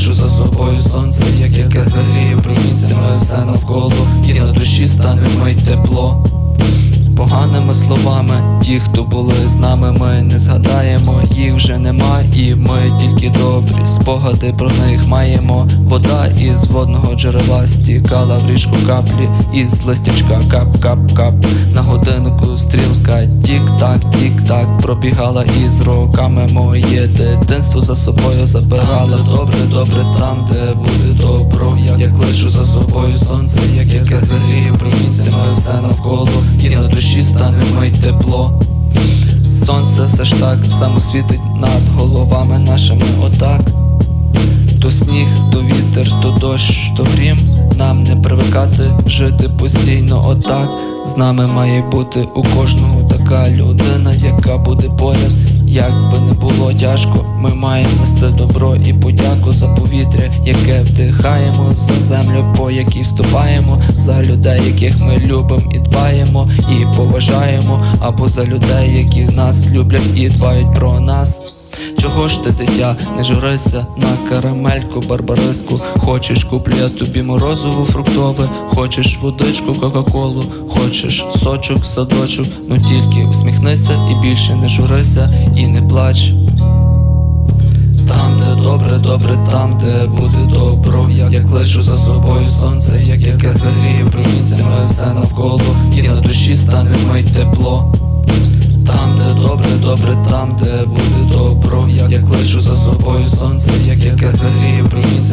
собою сонце, як яке загріє промінцями все навколо, і на душі стане мить тепло. Поганими словами, ті, хто були з нами, ми не згадаємо, їх вже нема, і ми тільки добрі. Спогади про них маємо. Вода із водного джерела стікала в річку каплі, із листячка кап-кап-кап. На годинку тік-так, пробігала із роками моє дитинство за собою забирала. Добре, добре, там, де буде добро. Я як лишу за собою сонце, як яке загріє промінцями все навколо, і на душі стане мить тепло. Сонце все ж так само світить над головами нашими отак. То сніг, то вітер, то дощ, то грім. Нам не привикати жити постійно отак. З нами має бути у кожного така людина, яка буде поряд. Як би не було тяжко, ми маємо нести добро і подяку за повітря, яке вдихаємо, за землю, по якій вступаємо, за людей, яких ми любимо і дбаємо, і поважаємо, або за людей, які нас люблять і дбають про нас. Чого ж ти, дитя, не журися на карамельку, барбариску Хочеш куплю я тобі морозову фруктове Хочеш водичку, кока-колу, хочеш? Сочок, садочок Ну тільки усміхнися і більше не журися і не плач. Там, де добре, добре, там, де буде добро, як, як лечу за собою сонце, як яке загріє промінцями все навколо, і на душі стане мить тепло. Там, де добре, добре, там, де буде добро, як, як лечу за собою сонце, як яке загріє промінцями